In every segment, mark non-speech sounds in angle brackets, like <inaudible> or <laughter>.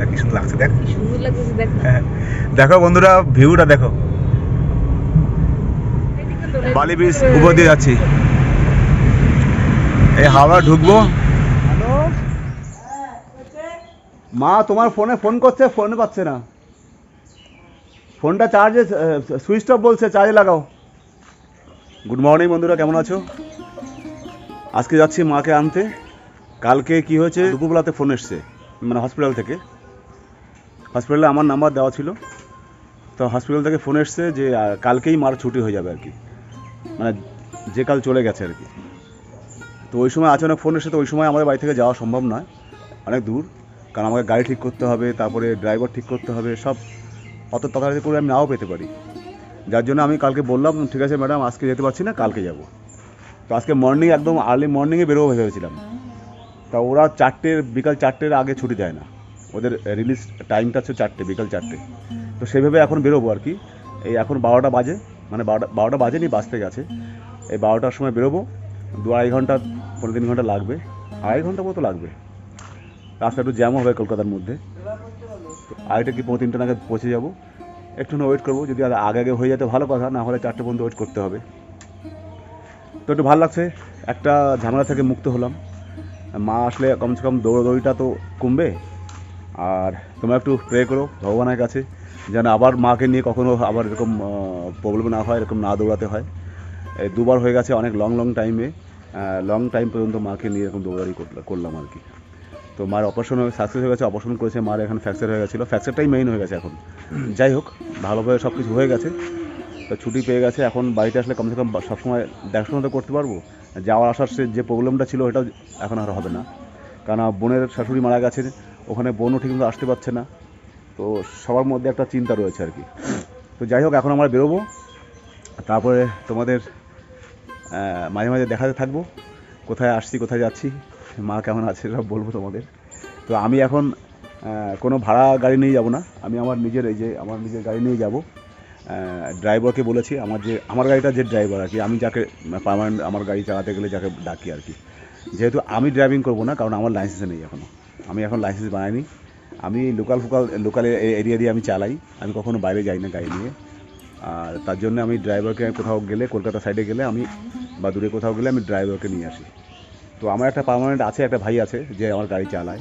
দেখ কি সুন্দর লাগছে দেখ। সুন্দর লাগতেছে দেখ হ্যাঁ। দেখো বন্ধুরা ভিউটা দেখো। বালি ব্রিজ উপর দিয়ে যাচ্ছি। এই হাওড়া ঢুকবো। মা তোমার ফোনে ফোন করছে ফোন পাচ্ছে না। ফোনটা চার্জে সুইচ অফ বলছে চার্জে লাগাও। গুড মর্নিং বন্ধুরা কেমন আছো? আজকে যাচ্ছি মাকে আনতে। কালকে কি হয়েছে? দুপুরবেলাতে ফোন এসছে মানে হসপিটাল থেকে। হসপিটালে আমার নাম্বার দেওয়া ছিল। তো হসপিটাল থেকে ফোন এসছে যে কালকেই মার ছুটি হয়ে যাবে আর কি। মানে যে কাল চলে গেছে আর কি। তো ওই সময় আচানক ফোন এসে তো ওই সময় আমাদের বাড়ি থেকে যাওয়া সম্ভব নয়। অনেক দূর। কারণ আমাকে গাড়ি ঠিক করতে হবে, তারপরে ড্রাইভার ঠিক করতে হবে, সব অত তাড়াতাড়ি করে আমি নাও পেতে পারি। যার জন্য আমি কালকে বললাম, ঠিক আছে ম্যাডাম, আজকে যেতে পারছি না, কালকে যাব। তো আজকে মর্নিং একদম আর্লি মর্নিংয়ে বেরোবো ভেবেছিলাম। তা ওরা চারটের, বিকাল চারটের আগে ছুটি দেয় না। ওদের রিলিজ টাইমটা হচ্ছে চারটে, বিকাল চারটে। তো সেভাবে এখন বেরোবো আর কি। এই এখন বারোটা বাজে মানে বারোটা বারোটা বাজেনি, বাজতে গেছে। এই বারোটার সময় বেরোবো, দু আড়াই ঘণ্টা, পনেরো তিন ঘণ্টা লাগবে। আড়াই ঘণ্টা মতো লাগবে। রাস্তা একটু জ্যামও হবে কলকাতার মধ্যে। আড়াইটা কি পনেরো তিনটা নাগাদ পৌঁছে যাব। একটু ওয়েট করব, যদি আর আগে আগে হয়ে যেতে ভালো কথা, না হলে চারটে পর্যন্ত ওয়েট করতে হবে। তো একটু ভালো লাগছে, একটা ঝামেলা থেকে মুক্ত হলাম। মা আসলে কমসে কম দৌড়াদৌড়িটা তো কমবে। আর তোমরা একটু প্রে করো, ভগবানের কাছে, যেন আবার মাকে নিয়ে কখনো আবার এরকম প্রবলেম না হয়, এরকম না দৌড়াতে হয়। দুবার হয়ে গেছে অনেক লং লং টাইমে লং টাইম পর্যন্ত মাকে নিয়ে এরকম করলা- করলাম আর কি। তো মার অপারেশন হয়ে সাকসেস হয়ে গেছে অপারেশন করেছে, মার এখন ফ্র্যাকচার হয়ে গেছিল ফ্র্যাকচারটাই মেইন হয়ে গেছে এখন। যাই হোক, ভালোভাবে সব কিছু হয়ে গেছে। তো ছুটি পেয়ে গেছে, এখন বাড়িতে আসলে কমসে কম সবসময় দেখাশোনা তো করতে পারব। যাওয়ার আসার সে যে প্রবলেমটা ছিল, ওটাও এখন আর হবে না। কারণ বোনের শাশুড়ি মারা গেছে ওখানে বোনও ঠিকমতো আসতে পারছে না। তো সবার মধ্যে একটা চিন্তা রয়েছে আর কি। তো যাই হোক, এখন আমরা বেরোবো। তারপরে তোমাদের মাঝে মাঝে দেখাতে থাকব। কোথায় আসছি, কোথায় যাচ্ছি, মা কেমন আছে সব বলব তোমাদের। তো আমি এখন কোনো ভাড়া গাড়ি নিয়ে যাব না। আমি আমার নিজের এই যে, আমার নিজের গাড়ি নিয়ে যাব। ড্রাইভারকে বলেছি, আমার যে, আমার গাড়িটা যে ড্রাইভার আর কি, আমি যাকে পার্মানেন্ট আমার গাড়ি চালাতে গেলে যাকে ডাকি আর কি। যেহেতু আমি ড্রাইভিং করব না, কারণ আমার লাইসেন্স নেই এখনও আমি এখন লাইসেন্স বানাইনি। আমি লোকাল ফোকাল লোকাল এরিয়া দিয়ে আমি চালাই। আমি কখনো বাইরে যাই না গাড়ি নিয়ে। আর তার জন্য আমি ড্রাইভারকে কোথাও গেলে, কলকাতা সাইডে গেলে আমি বা দূরে কোথাও গেলে আমি ড্রাইভারকে নিয়ে আসি। তো আমার একটা পার্মানেন্ট আছে, একটা ভাই আছে, যে আমার গাড়ি চালায়।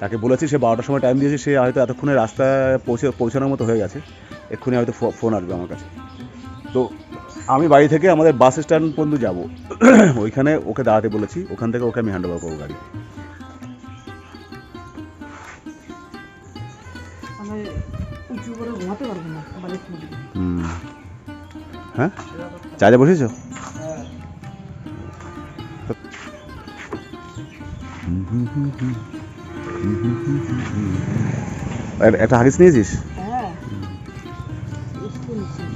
তাকে বলেছি, সে বারোটার সময় টাইম দিয়েছে, সে হয়তো এতক্ষণে রাস্তায় পৌঁছে, পৌঁছানোর মতো হয়ে গেছে। এক্ষুনি হয়তো ফোন আসবে আমার কাছে। তো আমি বাড়ি থেকে আমাদের বাস স্ট্যান্ড পর্যন্ত যাব। <clears throat> ওইখানে ওকে দাঁড়াতে বলেছি। ওখান থেকে ওকে আমি হ্যান্ড ওভার করব গাড়ি। হ্যাঁ? চার্জে বসেছো? একটা হাগিস নিয়েছিস?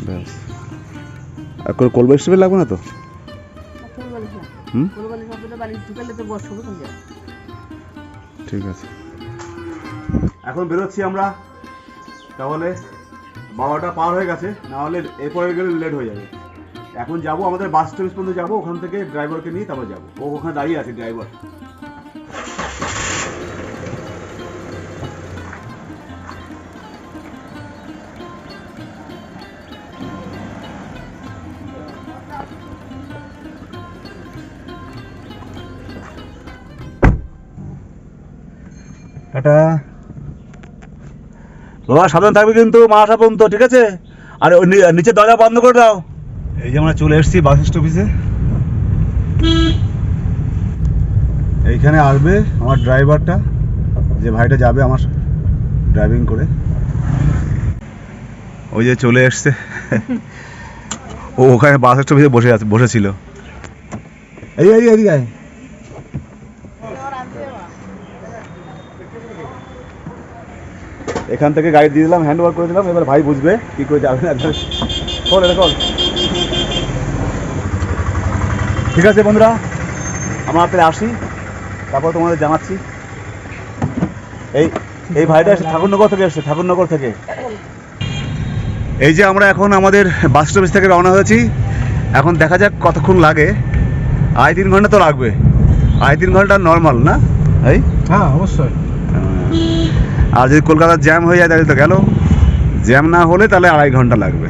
ব্যাস। আর কোনো স্টিপে লাগবে না তো? ঠিক আছে। এখন বেরোচ্ছি আমরা। তাহলে বারোটা পার হয়ে গেছে, না হলে এরপরে গেলে লেট হয়ে যাবে। এখন যাব, আমাদের বাস স্ট্যান্ড পর্যন্ত যাব, ওখান থেকে ড্রাইভারকে নিয়ে তারপর যাব। ও ওখানে দাঁড়িয়ে আছে ড্রাইভার টাটা। বাবা, সাবধান থাকবে কিন্তু, মা আসা পর্যন্ত, ঠিক আছে? আর ওই নি- নিচের দরজা বন্ধ করে দাও। এই যে আমরা চলে এসেছি বাস স্টপেজে এইখানে আসবে আমার ড্রাইভারটা, যে ভাইটা যাবে আমার ড্রাইভিং করে। ওই যে চলে এসছে। ও ওখানে বাস স্টপেজে বসে আছে, বসেছিল। এই এই, এদিকে। এখান থেকে গাড়ি দিয়ে দিলাম হ্যান্ড করে দিলাম, এবার ভাই বুঝবে কি করে যাবে না খোল ঠিক আছে বন্ধুরা, আমরা আপনাদের আসি, তারপর তোমাদের জানাচ্ছি। এই এই ভাইটা এসে ঠাকুরনগর থেকে এসছে, ঠাকুরনগর থেকে। এই যে আমরা এখন আমাদের বাস স্টপেজ থেকে রওনা হয়েছি, এখন দেখা যাক কতক্ষণ লাগে। আড়াই তিন ঘণ্টা তো লাগবে। আড়াই তিন ঘণ্টা নর্মাল না? এই? হ্যাঁ অবশ্যই। আর যদি কলকাতার জ্যাম হয়ে যায় তাহলে তো গেল। জ্যাম না হলে তাহলে আড়াই ঘণ্টা লাগবে।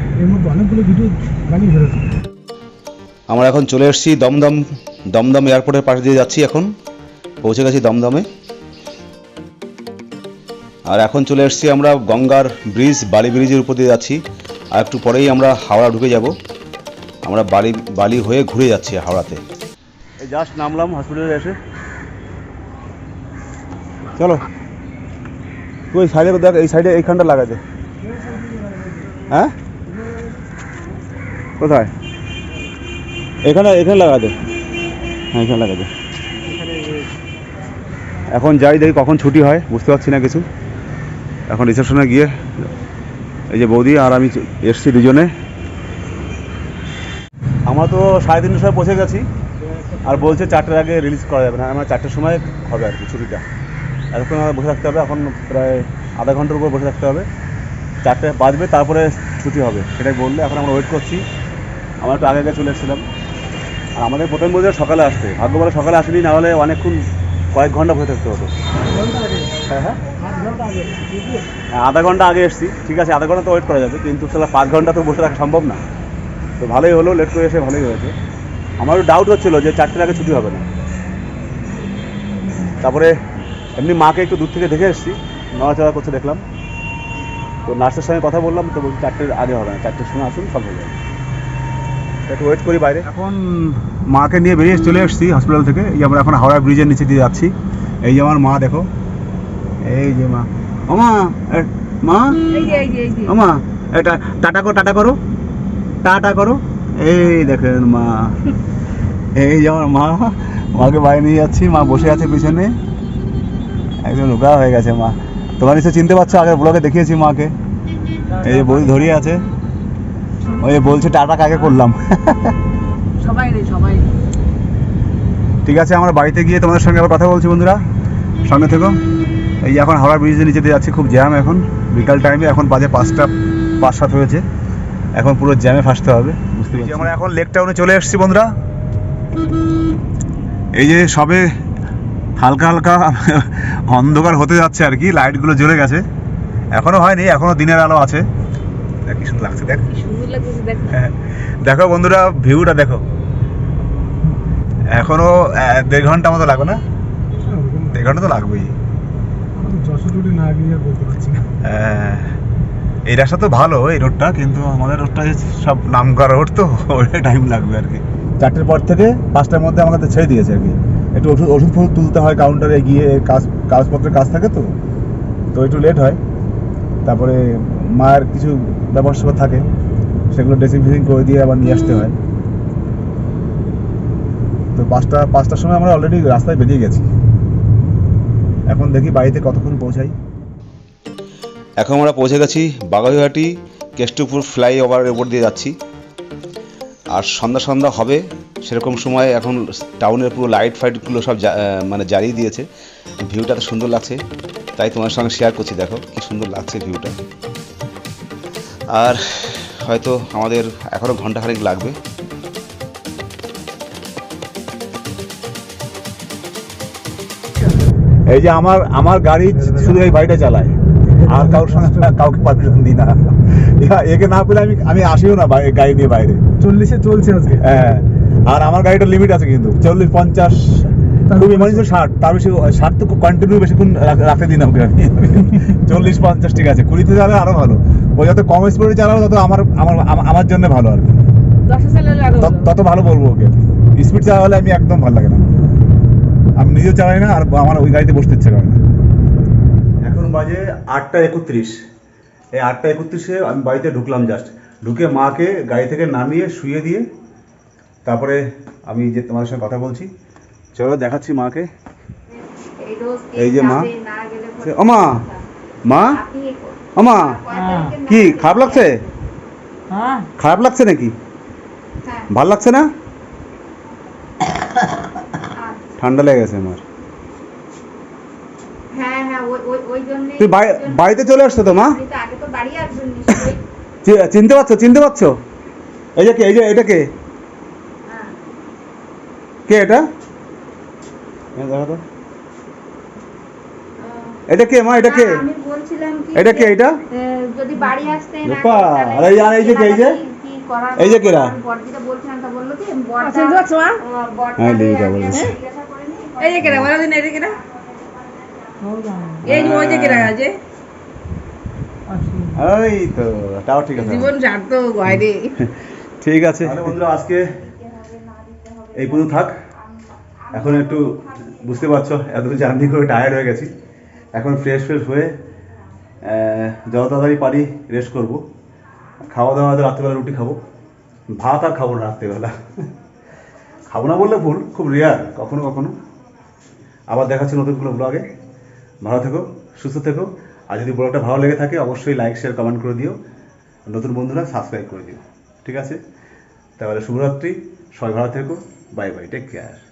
আমরা এখন চলে এসেছি দমদম দমদম এয়ারপোর্টের পাশে দিয়ে যাচ্ছি এখন। পৌঁছে গেছি দমদমে। আর এখন চলে এসেছি আমরা গঙ্গার ব্রিজ বালি ব্রিজের উপর দিয়ে যাচ্ছি। আর একটু পরেই আমরা হাওড়া ঢুকে যাব। আমরা বালি বালি হয়ে ঘুরে যাচ্ছি হাওড়াতে। জাস্ট নামলাম হসপিটালে এসে। চলো। তুই সাইডে দেখ, এই সাইডে এইখানটা লাগাতে হ্যাঁ? কোথায়? এখানে এখানে লাগাতে হ্যাঁ এখানে লাগাতে এখন যাই দেখি কখন ছুটি হয়, বুঝতে পারছি না কিছু। এখন রিসেপশনে গিয়ে, এই যে বৌদি আর আমি এসছি দুজনে। আমরা তো সাড়ে তিনটার সময় পৌঁছে গেছি। আর বলছে চারটের আগে রিলিজ করা যাবে না, আমার চারটের সময় হবে আর কি ছুটিটা। এতক্ষণ আমাদের বসে থাকতে হবে এখন প্রায় আধা ঘণ্টার উপর বসে থাকতে হবে। চারটে বাজবে তারপরে ছুটি হবে সেটাই বললে। এখন আমরা ওয়েট করছি। আমরা একটু আগে আগে চলে এসেছিলাম। আর আমাদের প্রথম বলছে সকালে আসতে। ভাগ্য বলে সকালে আসেনি না হলে অনেকক্ষণ কয়েক ঘণ্টা বসে থাকতে হতো। হ্যাঁ হ্যাঁ। হ্যাঁ, আধা ঘণ্টা আগে এসেছি। ঠিক আছে আধা ঘণ্টা তো ওয়েট করা যাবে কিন্তু তাহলে পাঁচ ঘণ্টা তো বসে থাকা সম্ভব না। তো ভালোই হলো লেট করে এসে ভালোই হয়েছে। আমারও ডাউট হচ্ছিল যে চারটের আগে ছুটি হবে না। তারপরে এমনি মাকে একটু দূর থেকে দেখে এসেছি। নড়াচড়া করছে দেখলাম। তো নার্সের সঙ্গে কথা বললাম তো বলছি চারটের আগে হবে না চারটের সময় আসুন সব হয়ে যাবে। একটু ওয়েট করি বাইরে। এখন মাকে নিয়ে বেরিয়ে চলে এসেছি হসপিটাল থেকে। এই আমরা এখন হাওড়া ব্রিজের নিচে দিয়ে যাচ্ছি। এই যে আমার মা দেখো। এই যে মা। ও মা এ, মা? এই যে এই যে এই যে। ও মা এটা টাটা করো টাটা করো। টাটা করো। এই দেখেন মা। এই যে আমার মা। মাকে বাইরে নিয়ে যাচ্ছি মা বসে আছে পিছনে। একদম রোগা হয়ে গেছে মা। তোমার নিশ্চয় চিনতে পারছ আগের ব্লগে দেখিয়েছি মাকে। এই যে বই ধরিয়ে আছে। ওই বলছে টাটা কাকে করলাম? <laughs> সবাই রে সবাই। ঠিক আছে আমরা বাড়িতে গিয়ে তোমাদের সঙ্গে আবার কথা বলছি বন্ধুরা। সঙ্গে থেকো। এই যে এখন হাওড়া ব্রিজের নিচে দিয়ে যাচ্ছি খুব জ্যাম এখন। বিকাল টাইমে এখন বাজে পাঁচটা পাঁচ সাত হয়েছে। এখন পুরো জ্যামে ফাঁসতে হবে বুঝতে পারছি। আমরা এখন লেক টাউনে চলে এসেছি বন্ধুরা। এই যে সবে হালকা হালকা অন্ধকার হতে যাচ্ছে আর কি লাইটগুলো জ্বলে গেছে। এখনও হয়নি এখনও দিনের আলো আছে। দেখ কি সুন্দর লাগছে দেখ। দেখ। হ্যাঁ, দেখো বন্ধুরা ভিউটা দেখো। এখনও দেড় ঘণ্টা মতো লাগবে না? দেড় ঘণ্টা তো লাগবেই। আহ, এই রাস্তা তো ভালো এই রোডটা কিন্তু আমাদের রোডটা সব নাম করা রোড তো ওটা টাইম লাগবে আর কি। চারটের পর থেকে পাঁচটার মধ্যে আমাকে ছেড়ে দিয়েছে আর কি। একটু ওষুধ ওষুধ ফষুধ তুলতে হয় কাউন্টারে গিয়ে কাজ কাগজপত্রের কাজ থাকে তো? তো একটু লেট হয়। তারপরে মায়ের কিছু ব্যাপার স্যাপার থাকে সেগুলো ড্রেসিং ফেসিং করে দিয়ে আবার নিয়ে আসতে হয়। তো পাঁচটা পাঁচটার সময় আমরা অলরেডি রাস্তায় বেরিয়ে গেছি। এখন দেখি বাড়িতে কতক্ষণ পৌঁছাই। এখন আমরা পৌঁছে গেছি বাগাইহাটি কেষ্টপুর ফ্লাইওভারের উপর দিয়ে যাচ্ছি। আর সন্ধ্যা সন্ধ্যা হবে সেরকম সময় এখন টাউনের পুরো লাইট ফাইটগুলো সব জা- মানে জ্বালিয়ে দিয়েছে। ভিউটা তো সুন্দর লাগছে। তাই তোমার সঙ্গে শেয়ার করছি দেখো কি সুন্দর লাগছে ভিউটা। আর হয়তো আমাদের এখনও ঘন্টাখানেক লাগবে। এই যে আমার আমার গাড়ি শুধু এই বাড়িটা চালায়। আর কারোর সঙ্গে কাউকে পারমিশন দিই না। একে না পেলে আমি আমি আসিও না গাড়ি নিয়ে বাইরে। চল্লিশে চলছে আজকে। হ্যাঁ। আর আমার গাড়িটার লিমিট আছে কিন্তু। চল্লিশ পঞ্চাশ খুব ইমার্জেন্সি ষাট তার বেশি ষাট তো কন্টিনিউ বেশিক্ষণ রাখ- রাখতে দিই না ওকে আমি। চল্লিশ পঞ্চাশ ঠিক আছে। কুড়িতে চালালে আরও ভালো। ও যত কম স্পিডে চালাবে তত আমার আমার আমার- জন্য ভালো আর কি। তত ভালো। বলব ওকে। স্পিড চালালে আমি একদম ভালো লাগে না। আমি নিজেও চালাই না আর আমার ওই গাড়িতে বসতে ইচ্ছে করে না। এখন বাজে আটটা একত্রিশ। এই আটটা একত্রিশে আমি বাড়িতে ঢুকলাম জাস্ট ঢুকে মাকে গাড়ি থেকে নামিয়ে শুয়ে দিয়ে তারপরে আমি যে তোমাদের সঙ্গে কথা বলছি চলো দেখাচ্ছি মাকে। এই যে মা। ও মা মা ও মা। কি খারাপ লাগছে? হ্যাঁ। খারাপ লাগছে নাকি? ভালো লাগছে না? <coughs> ঠান্ডা লেগে গেছে আমার। হ্যাঁ হ্যাঁ তুই বাড়িতে চলে আসছো তো মা? আপনি তো আগে তো বাড়ি আসবেন নিশ্চয়ই। চি- চিনতে পারছ? চিনতে পারছ? এই যে কে এই যে এটা কে? হ্যাঁ কে এটা? দেখো তো। এটা কে মা? এটা কে? বলি এটা কে এটা? যদি বাড়ি আসতে না আরে আর এই যে কে, এই যে? এই যে কেরা? বড়দিটা বলছিলাম তা বলল কি মা? হ্যাঁ, নি, এই যে কেরা এই যে কেরা এই যে ওই যে কেরা আছে তো তাও ঠিক আছে। জীবন স্বার্থ বাইরে <laughs> ঠিক আছে। তাহলে বন্ধুরা আজকে এই পর্যন্ত থাক। এখন একটু বুঝতে পারছ এত জার্নি করে টায়ার্ড হয়ে গেছি। এখন ফ্রেশ ফ্রেশ হয়ে যত তাড়াতাড়ি পারি রেস্ট করব। খাওয়া দাওয়া হয়তো রাত্রেবেলা রুটি খাব। ভাত আর খাব না রাত্রেবেলা। খাব না বললে ভুল, খুব রেয়ার কখনো কখনো। আবার দেখাচ্ছি নতুন কোনো ব্লগে ভালো থেকো, সুস্থ থেকো। আর যদি ব্লগটা ভালো লেগে থাকে, অবশ্যই লাইক শেয়ার কমেন্ট করে দিও। নতুন বন্ধুরা সাবস্ক্রাইব করে দিও। ঠিক আছে? তাহলে শুভরাত্রি। সবাই ভালো থেকো। Bye bye take care